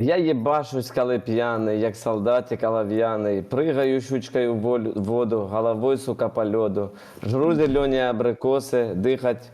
Я єбашусь, коли п'яний, як солдатик олов'яний, пригаю щучкою в волю- воду, головою, сука, по льоду. Жру зелені абрикоси, дихать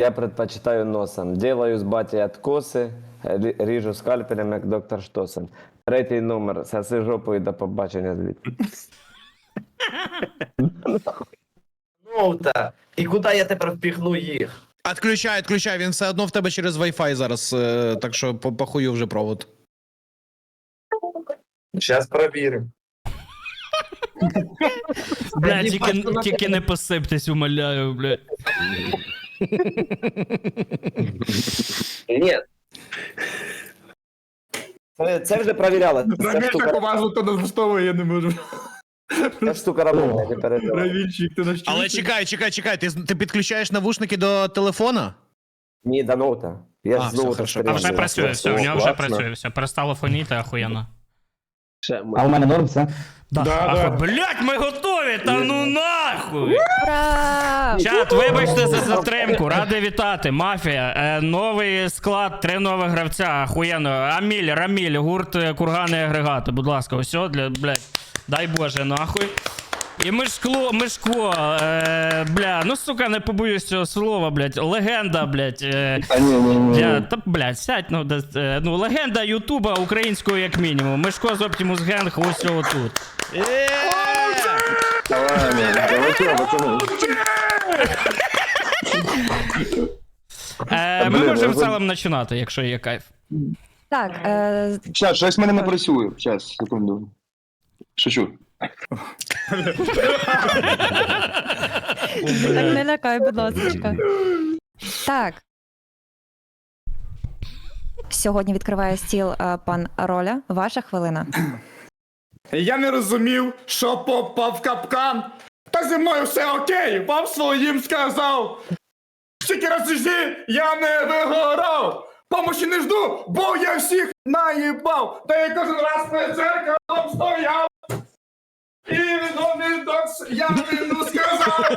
я предпочитаю носом. Делаю з баті откоси, ріжу скальпелем, як доктор Штосен. Третій номер, соси жопу і до побачення звідти. Ну та. І куди я тепер впіхну їх? Отключай, отключай, він все одно в тебе через Wi-Fi зараз, е, так що по- похую вже провод. Зараз перевіримо. Бля, тільки, тільки не посиптесь, умоляю, бля. Ні. Це, це вже перевіряла. Ця штука, уважно то налаштовує, я не можу. ця штука работає, не. Равільчик, ти наш Але чекай, чекай, чекай, ти, ти підключаєш навушники до телефона? Ні, до ноута. Я А, ж все, хорошо. А вже працює, все, у нього вже Класно. працює, все, перестало фоніти, охуєнно. А у мене норм все? Да, Да. Блять, ми готові! Та ну нахуй! Ура! Чат, вибачте за затримку, радий вітати. Мафія, е, новий склад, три нових гравця, охуєнно. Аміль, Раміль, гурт е, кургани і агрегати. Будь ласка, усього для, блять. дай Боже, нахуй. І Мишкло, Мишко, е, бля, ну сука, не побоюсь цього слова, блядь, легенда, блядь. Е, А ні, ні, ні. я, та, блядь, сядь, ну, де, е, ну, легенда Ютуба українського як мінімум. Мишко з Optimus Gang ось цього тут. Е, ми Блін, можемо в ви- починати, якщо є кайф. Так, е, Щас, щось в мене не працює. Щас, секунду. Шучу. Так не лякай, будь ласка. Так. Сьогодні відкриває стіл е, пан Роля. Ваша хвилина. Я не розумів, що попав капкан. Та зі мною все окей, вам своїм сказав. Скільки разів я не вигорав. Помощі не жду, бо я всіх наїбав. Та я кожен раз перед зеркалом стояв. І відомий докс я вину сказав.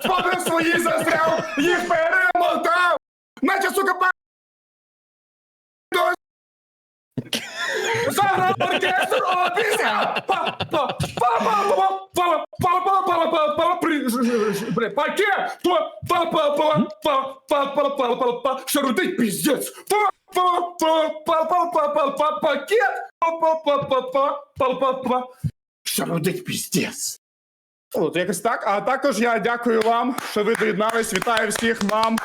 Споди свої застряв, їх перемотав. Наче сука піздець! Пакет! Що рудить піздець! От якось так. А також я дякую вам, що ви доєднались. Вітаю всіх мам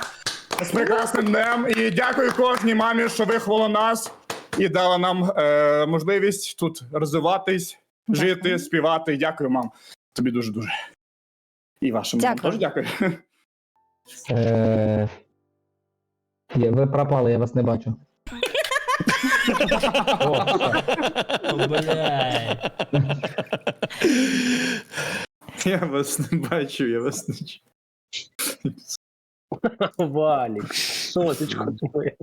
з прекрасним днем. І дякую кожній мамі, що виховала нас і дала нам е, можливість тут розвиватись, жити, співати. Дякую, мам. Тобі дуже дуже. І вашим мамам Дякую. теж дякую. Е, ви пропали, я вас не бачу. Блядь. Я вас не бачу, я вас не чую. Валік, соточку твоє.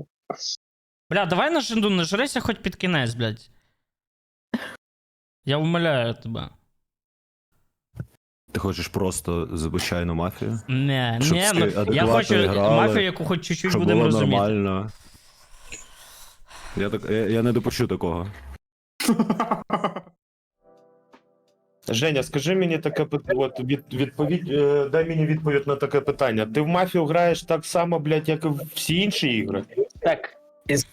Бля, давай наж... ну, нажрися хоч під кінець, блядь. Я умоляю тебе. Ти хочеш просто звичайну мафію? Не, Щоб не, всі ну, я адекватно хочу грали, мафію, яку хоч чуть-чуть Щоб будемо було розуміти. нормально. Я, так, я, я не допущу такого. Женя, скажи мені таке пит- от, від, відповідь, е, дай мені відповідь на таке питання. Ти в мафію граєш так само, блядь, як і в всі інші ігри? Так, Із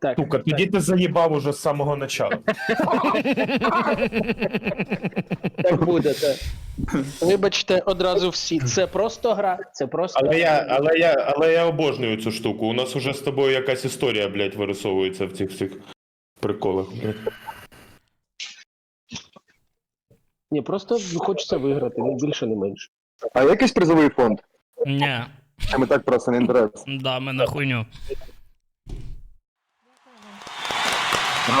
суфіксами чки. так. Сука, тоді ти заїбав уже з самого начала. Так буде, так. Вибачте одразу всі. Це просто гра. Це просто. Але я, але я, але я обожнюю цю штуку. У нас уже з тобою якась історія, блядь, вирисовується в цих всіх приколах. блядь. Ні, просто хочеться виграти, не більше, не менше. А якийсь призовий фонд? Ні, ми так просто не інтерес? да, ми на хуйню. Браво. Е,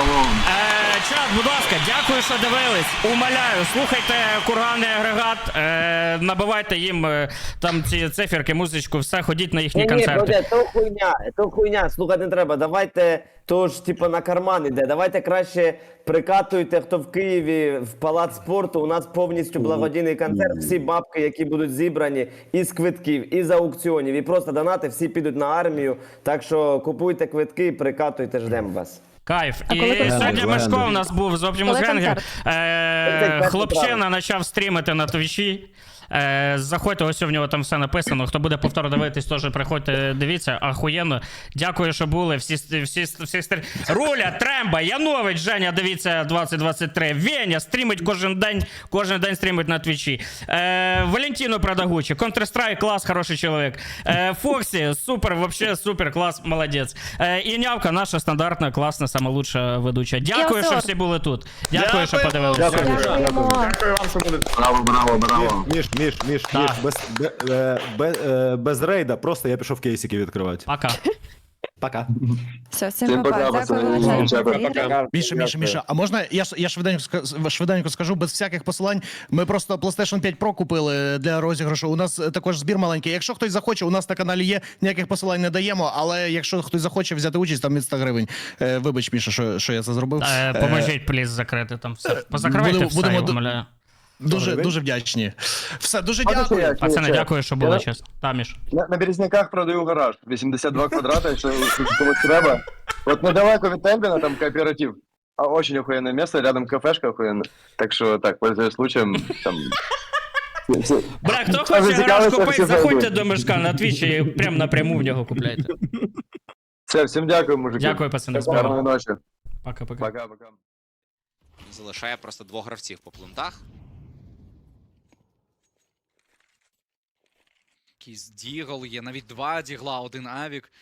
чат, будь ласка, дякую, що дивились. Умоляю, слухайте курганний агрегат, е, набивайте їм е, там ці циферки, музичку, все, ходіть на їхні Ні, ні, концерти. буде, то хуйня, то хуйня, слухати не треба. Давайте, то ж, типу, на карман іде. Давайте краще прикатуйте, хто в Києві, в палац спорту. У нас повністю благодійний концерт. Всі бабки, які будуть зібрані із квитків, із аукціонів, і просто донати, всі підуть на армію. Так що купуйте квитки, прикатуйте, ждемо вас. Кайф. А І коли концерт? сьогодні Мешко у нас був з Optimus Коли Gang. концерт? Е, хлопчина почав стрімити на твічі. Е, заходьте, ось у нього там все написано. Хто буде повторно дивитись, теж приходьте, дивіться. Ахуєнно. Дякую, що були. Всі, всі, всі стрі... Руля, Тремба, Янович, Женя, дивіться 2023. Веня стрімить кожен день, кожен день стрімить на твічі. Е, Валентіно Продагучі, Counter-Strike, клас, хороший чоловік. Е, Фоксі, супер, вообще супер, клас, молодець. Е, і Нявка, наша стандартна, класна, сама лучша ведуча. Дякую, що всі були тут. Дякую, що подивилися. Дякую, Дякую вам, що були. Браво, браво, браво. Міш, міш, міш, міш, без, без, е, е, без рейда, просто я пішов кейсики відкривати. Пока. Пока. Все, всім па-па. Дякую. Міша, Міша, Міша, а можна я, я швиденько, ска- швиденько скажу, без всяких посилань. Ми просто PlayStation 5 Pro купили для розіграшу. У нас е, також збір маленький. Якщо хтось захоче, у нас на каналі є, ніяких посилань не даємо, але якщо хтось захоче взяти участь, там від 100 гривень. Е, вибач, Міша, що, що я це зробив. Е, Е, Поможіть, пліз, закрити там все. Позакривайте будемо- все, будемо я умоляю. Дуже, дуже вдячні. Все, дуже дякую. Пацани, дякую, що були, чесно. Та, Міш. На, на Березняках продаю гараж. 82 квадрата, якщо комусь треба. От недалеко від Тембіна, там кооператив. А очень охуенное место, рядом кафешка охуенная. Так что так, пользуясь случаем, там... все- Бля, хто хоче гараж зацікавився, купити, всі заходьте зайдуть. до мешка на твічі і прям напряму в нього купляйте. Все, всім дякую, мужики. Дякую, пацани, Гарної ночі. Пока-пока. Пока-пока. Залишає просто двох гравців по плентах. Якийсь дігл, є навіть два дігла, один авік.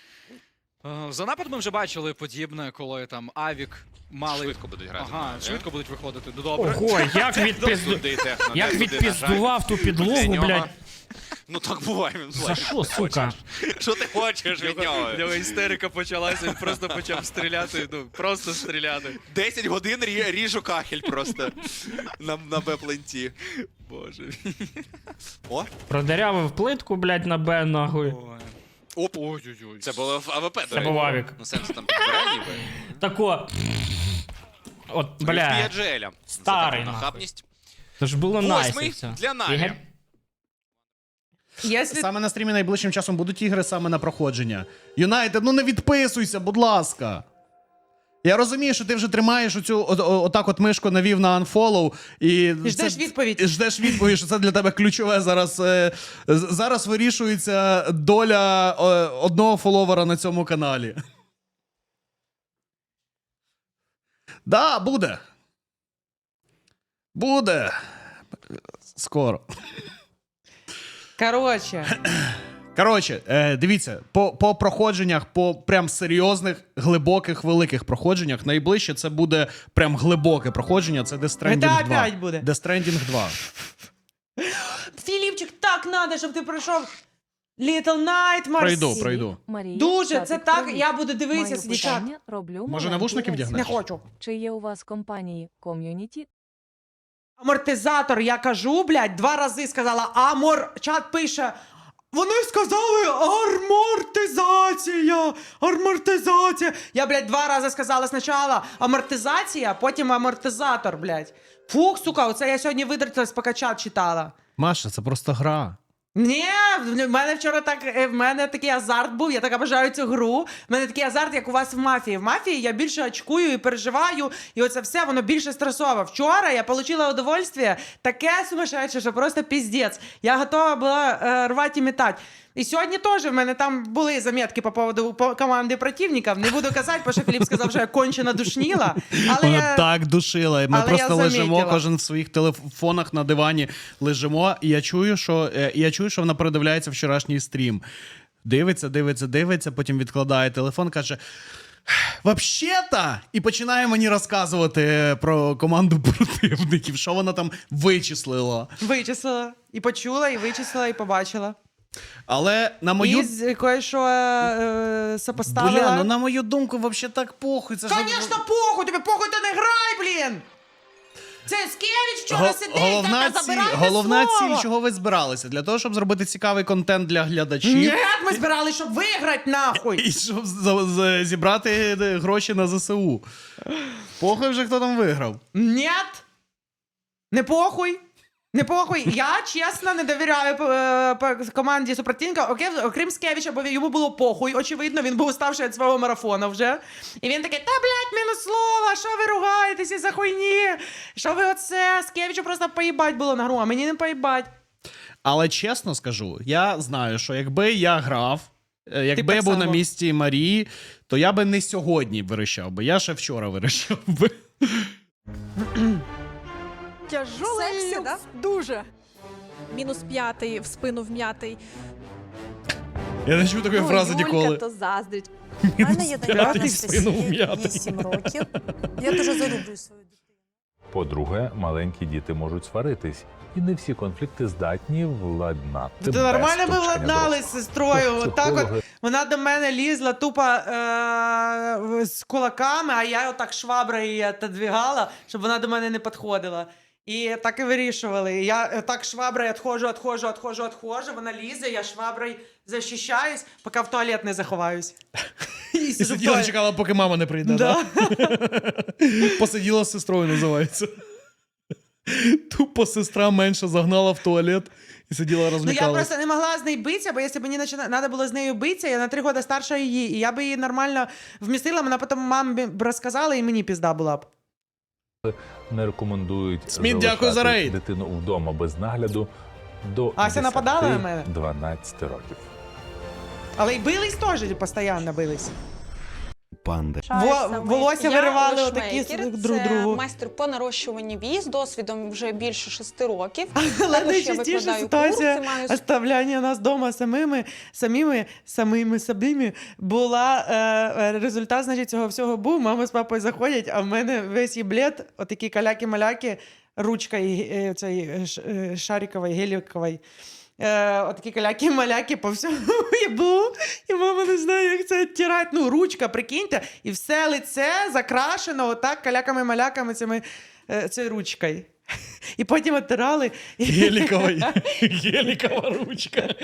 Е, За напад ми вже бачили подібне, коли там авік мали. Швидко будуть грати. Ага, швидко будуть виходити. Ну добре. Ого, як відпіздував ту підлогу, блядь. Ну так буває, він За плаче. що, сука? Що ти хочеш від нього? В нього істерика почалася, він просто почав стріляти, ну просто стріляти. 10 годин рі- ріжу кахель просто на, на Б-пленті. Боже. О, Продерявив плитку, блядь, на Б нахуй. Ой. Оп, ой-ой-ой. це було в АВП, до Це речі. був авік. Ну сенсу там підбирає ніби. Тако. От, бля. Бля. Старий, нахуй. Нахабність. Це ж було Восьмий все. для Наві. Ігор? Саме на стрімі найближчим часом будуть ігри саме на проходження. Юнайтед, ну не відписуйся, будь ласка. Я розумію, що ти вже тримаєш оцю о- о- отак от мишку навів на unfollow і ждеш відповідь. Ждеш відповідь, що це для тебе ключове зараз. е, з- зараз вирішується доля е, одного фоловера на цьому каналі. Да, буде. Буде. Скоро. Короче, Коротше, е, дивіться, по, по проходженнях, по прям серйозних, глибоких, великих проходженнях, найближче це буде прям глибоке проходження, це Death Stranding GTA 2. 5 буде. Death Stranding 2. Філіпчик, так надо, щоб ти пройшов Little Nightmares. Пройду, пройду. Дуже, це так, я буду дивитися, Маю питання, роблю Може, маленький навушники вдягнеш? Не хочу. Чи є у вас компанії ком'юніті? Амортизатор, я кажу, блядь, два рази сказала амор. Чат пише. Вони сказали амортизація, амортизація. Я, блядь, два рази сказала спочатку амортизація, потім амортизатор, блядь. Фух, сука, оце я сьогодні видратилась, поки чат читала. Маша, це просто гра. Ні, в мене вчора так е, в мене такий азарт був. Я так обожаю цю гру. В мене такий азарт, як у вас в мафії. В мафії я більше очкую і переживаю, і оце все воно більше стресово. Вчора я отримала удовольствие таке сумасшедше, що просто піздець. Я готова була е, рвати і метати. І сьогодні теж в мене там були заметки по поводу команди противників. Не буду казати, бо що Філіп сказав, що я кончено душніла. Але Вона я... так душила. Ми але просто лежимо, замітила. кожен в своїх телефонах на дивані лежимо, і я чую, що е, я чую, що вона передивляється вчорашній стрім. Дивиться, дивиться, дивиться, потім відкладає телефон, каже. Вообще-то! І починає мені розказувати про команду противників, що вона там вичислила. Вичислила. І почула, і вичислила, і побачила. Але на мою. І з- кое-що е, сопоставила. Бля, ну на мою думку, взагалі так похуй. Це ж- Конечно, похуй, тобі похуй, ти не грай, блін! Це Скевич вчора Го- сидить, головна та, ціль, забирайте головна слово. ціль, чого ви збиралися? Для того, щоб зробити цікавий контент для глядачів. Ні, ми збирали, щоб виграти, нахуй! І щоб за- за- зібрати е, гроші на ЗСУ. Похуй вже хто там виграв. Нет! Не похуй! Не похуй. Я чесно не довіряю е, по- команді супротивника. Окей, окрім Скевича, бо йому було похуй. Очевидно, він був уставший від свого марафона вже. І він такий: та блядь, мінус слова, що ви ругаєтеся за хуйні? Що ви оце? Скевичу просто поїбать було на гру, а мені не поїбать. Але чесно скажу, я знаю, що якби я грав, е, якби так я був на само. місці Марії, то я би не сьогодні вирішав би. Я ще вчора вирішав би. Тяжелий Сексі, да? Дуже. Мінус п'ятий, в спину вм'ятий. Я не чув такої фрази ніколи. то заздрить. У мене є п'ятий в спину вм'ятий. 8 років. Я дуже залюблю свою По-друге, маленькі діти можуть сваритись, і не всі конфлікти здатні владнати. Без нормально ми втручання владнали з сестрою. Ну, Отак от психологи- вона до мене лізла тупо е- з кулаками, а я отак шваброю її отодвигала, щоб вона до мене не підходила. І так і вирішували. І Я е, так шваброю відходжу, відходжу, відходжу, відходжу, вона лізе, я шваброю захищаюсь, поки в туалет не заховаюсь. І І сиджу в сиділа, туалет. чекала, поки мама не прийде. Да. Да? Посиділа з сестрою, називається. Тупо сестра менше загнала в туалет і сиділа Ну я розмікалась. просто не могла з нею битися, бо якщо б мені треба було з нею битися, я на три роки старша її, і я б її нормально вмістила, вона потім мамі б розказала, і мені пізда була б. Не рекомендують Сміт, дякую за рейд. дитину вдома без нагляду до Ася нападала на мене? 12 років. Але й бились теж, постійно бились. Панди. Во- волосся виривали отакі друг другу. майстер по нарощуванні віз, досвідом вже більше шести років. Але Також я найчастіша викладаю ситуація курси, маю оставляння нас вдома самими, самими, самими собими була е, е, результат, значить, цього всього був. Мама з папою заходять, а в мене весь їблет, отакі каляки-маляки, ручка е, цієї ш- е, шарикової, гелікової. Е, отакі каляки-маляки по всьому їблу, і мама не знає, як це відтирати. Ну, ручка, прикиньте, і все лице закрашено отак каляками-маляками цими, е, цією ручкою. І потім оттирали. Гелікова, гелікова ручка.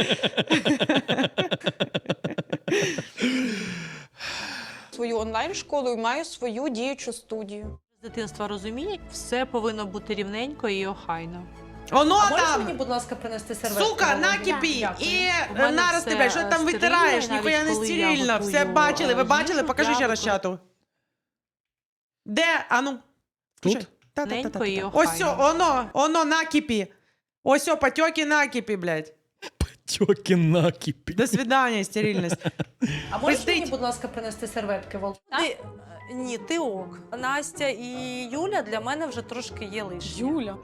свою онлайн-школу і маю свою діючу студію. З дитинства розуміє, все повинно бути рівненько і охайно. Оно А можеш там! мені, будь ласка, принести серветку? Сука, накипі Дякую. і мене нарости, все, що ти е, там стерильно, витираєш, і ніхуя не коли я стерильно. Все готую, бачили, ви е, бачили? їжу, Покажи я ще раз чату. Де? А ну. Тут Та-та-та-та-та. ненько і Ось охайно. оно, оно накипі. Ось о, потеки накипі, блядь. Тьоки накипі. До свидання, стерильність. А можеш Пиздить. мені, будь ласка, принести серветки, Володя? Ти, ні, ти ок. Настя і Юля для мене вже трошки є лишні. Юля.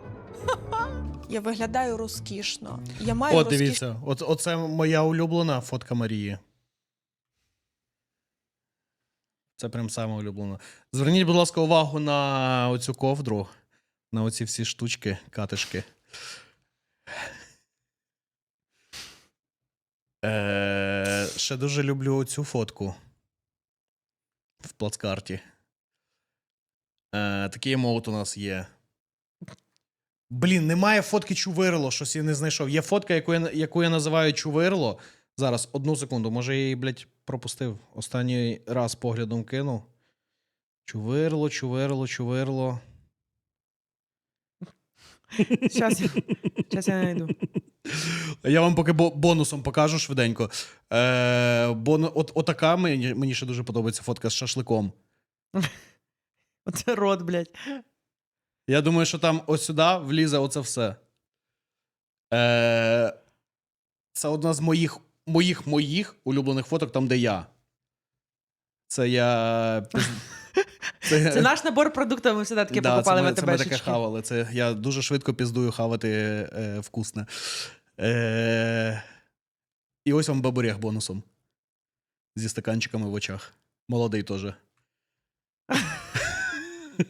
Я виглядаю розкішно. Я маю От дивіться, от, оце моя улюблена фотка Марії. Це прям саме улюблена. Зверніть, будь ласка, увагу на оцю ковдру, на оці всі штучки, катишки. Е, ще дуже люблю цю фотку в плацкарті. Е, такий емоут у нас є. Блін, немає фотки Чувирло, щось я не знайшов. Є фотка, яку я, яку я називаю Чувирло. Зараз, одну секунду, може я її, блядь, пропустив. Останній раз поглядом кинув. Чувирло, чувирло, чувирло. Щас, щас я знайду. Я вам поки бонусом покажу швиденько. Е, бон, от, отака мені, мені ще дуже подобається фотка з шашликом. Оце рот, блядь. Я думаю, що там ось сюди влізе оце все. Е, це одна з моїх, моїх моїх улюблених фоток, там, де я. Це я. піз- Це наш набор продуктів, ми всегда таке Да, покупали це ми, в це ми таке хавали. Це я дуже швидко піздую хавати е, вкусне. Е, і ось вам бабурях бонусом. Зі стаканчиками в очах. Молодий теж.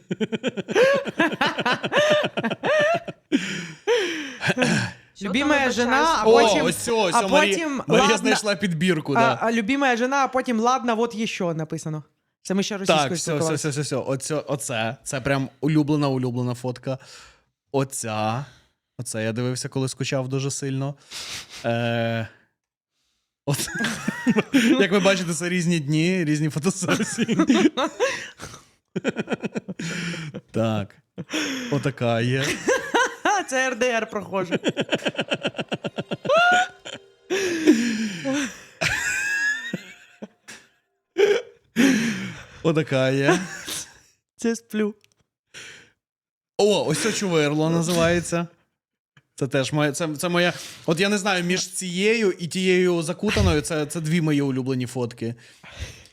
Любимая жена, а О, потім, ось цього, ось а потім Марія ладно, знайшла підбірку, а, да. а любимая жена, а потім ладно, вот еще написано. Це ми ще російською Так, все, все, все, все, все. Оце, оце. Це прям улюблена, улюблена фотка. Оця. Оце я дивився, коли скучав дуже сильно. Е... От. Як ви бачите, це різні дні, різні фотосесії. так. Отака є. Це РДР прохоже. Отака є. Це сплю. О, ось це чуверло називається. Це теж моя. Це, це моя. От я не знаю, між цією і тією закутаною це, це дві мої улюблені фотки.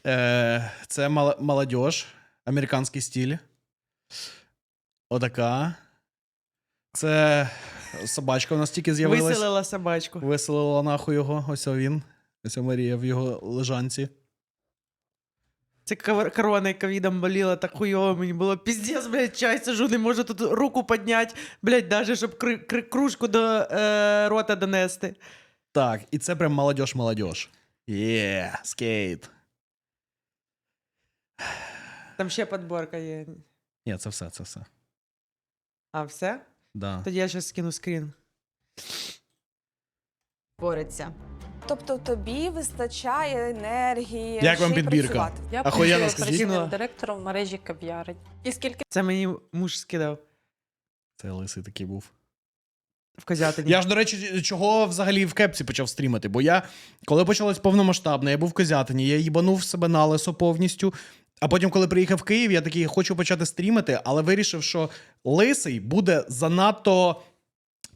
Е, це мала, молодіж, американський стиль. Отака. Це собачка у нас тільки з'явилась. Виселила собачку. Виселила нахуй його. Ось він. Ось Марія в його лежанці. Це кор- корона ковідом боліла, так хуйово мені було. Піздець, блядь, чай сижу, не можу тут руку підняти, блядь, даже щоб кри- кри- кружку до е, рота донести. Так, і це прям молодіж, молодіж. Є, скейт. Там ще підборка є. Ні, це все, це все. А, все? Да. Тоді я зараз скину скрін. Бореться. Тобто тобі вистачає енергії. Як вам ще й підбірка? працювати. Я Ахуєнно, працюю скажіть. операційним директором в мережі кав'ярень. І скільки Це мені муж скидав Це лисий такий був. в козятині. Я ж, до речі, чого взагалі в кепці почав стрімити? Бо я, коли почалось повномасштабне, я був в козятині, я їбанув себе на лесо повністю. А потім, коли приїхав в Київ, я такий хочу почати стрімити, але вирішив, що лисий буде занадто,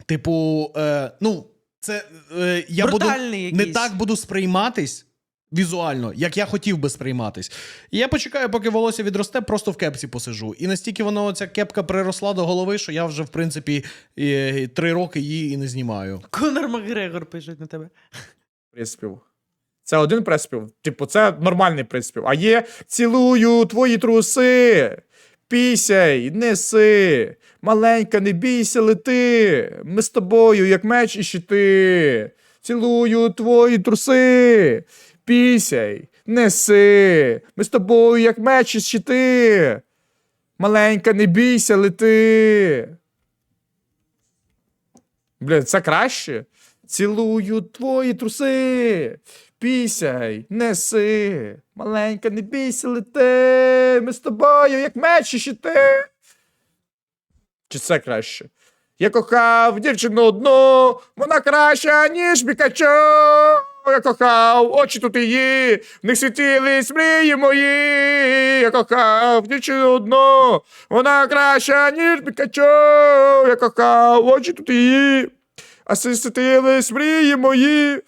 типу, е, ну, це е, я буду Брутальний не так буду сприйматись. Візуально, як я хотів би сприйматись. І я почекаю, поки волосся відросте, просто в кепці посижу. І настільки воно ця кепка приросла до голови, що я вже, в принципі, три роки її і не знімаю. Конор Макгрегор пишуть на тебе. приспів. Це один приспів. Типу, це нормальний приспів. А є цілую твої труси. Пісяй, неси. Маленька, не бійся, лети. Ми з тобою, як меч і щити. Цілую твої труси. Пісяй, неси. Ми з тобою, як меч і щити. Маленька, не бійся, лети. Бля, це краще. Цілую твої труси. Пісяй, неси. Маленька, не бійся, лети. Ми з тобою, як меч і щити. Чи це краще? Я кохав дівчину одну, вона краща, ніж Пікачу. Я кохав, очі тут її, в них світились мрії мої. Я кохав дівчину одну, вона краща, ніж Пікачу. Я кохав, очі тут її, а світились мрії мої.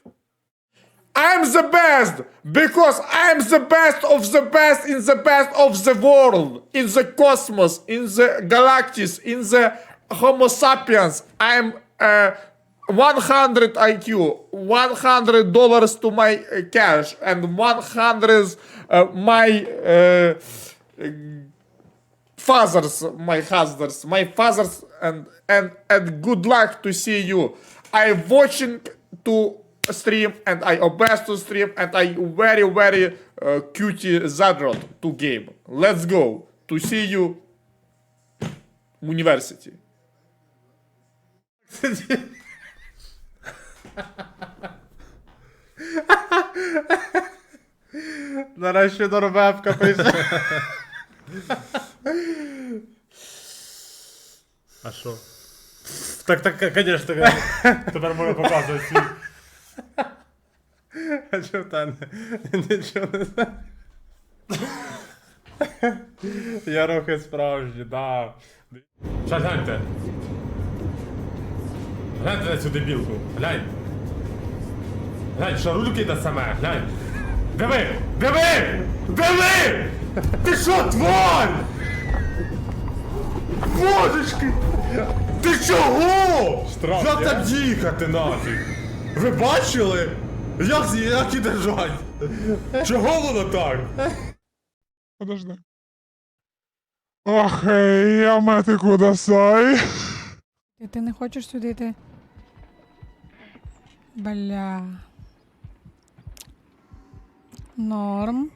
I'm the best because I'm the best of the best in the best of the world, in the cosmos, in the galaxies, in the Homo sapiens. I'm uh, 100 IQ, 100 dollars to my uh, cash, and 100 uh, my uh, fathers, my husbands, my fathers, and and and good luck to see you. I'm watching to stream and I obsessed to stream and I very very uh, cutie Zadrot to game. Let's go to see you university. Нарешті Норвебка пише. А що? Так, так, звісно, тепер можна показувати свій. А що та нічого не знаю. Я рухи справжні, да. Щас гляньте. Гляньте на цю дебілку, глянь. Глянь, що рульки та саме, глянь. Диви! Диви! Диви! Ти що, тварь? Божечки! Ти чого? Як так їхати нафіг? Ви бачили? Як, як і держать? Чого воно так? Подожди. Ох, я метику досай. Ти не хочеш сюди йти? Бля. Норм.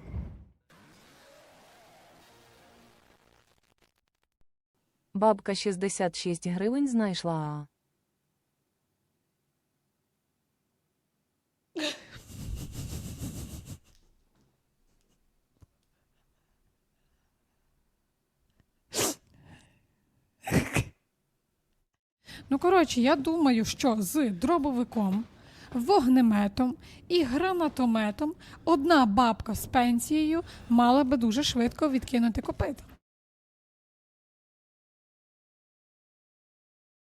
Бабка 66 гривень знайшла. Коротше, я думаю, що з дробовиком, вогнеметом і гранатометом одна бабка з пенсією мала би дуже швидко відкинути копита.